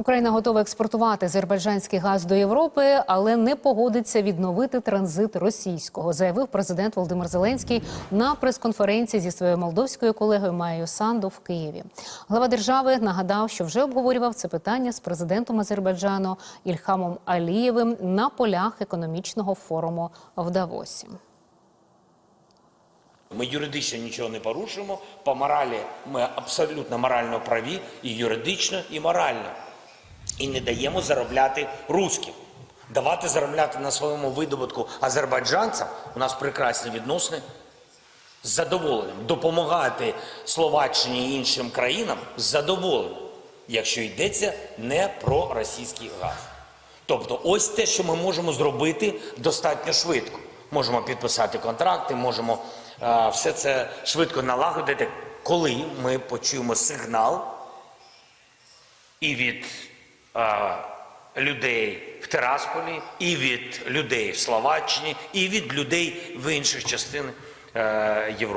Україна готова експортувати азербайджанський газ до Європи, але не погодиться відновити транзит російського, заявив президент Володимир Зеленський на прес-конференції зі своєю молдовською колегою Маєю Санду в Києві. Глава держави нагадав, що вже обговорював це питання з президентом Азербайджану Ільхамом Алієвим на полях економічного форуму в Давосі. Ми юридично нічого не порушуємо. По моралі ми абсолютно морально праві і юридично, і морально. І не даємо заробляти русським. Давати заробляти на своєму видобутку азербайджанцям у нас прекрасні відносини з задоволенням. Допомагати Словаччині і іншим країнам з задоволенням, якщо йдеться не про російський газ. Тобто, ось те, що ми можемо зробити достатньо швидко. Можемо підписати контракти, можемо е, все це швидко налагодити, коли ми почуємо сигнал і від людей в Тирасполі, і від людей в Словаччині, і від людей в інших частинах е, Європи.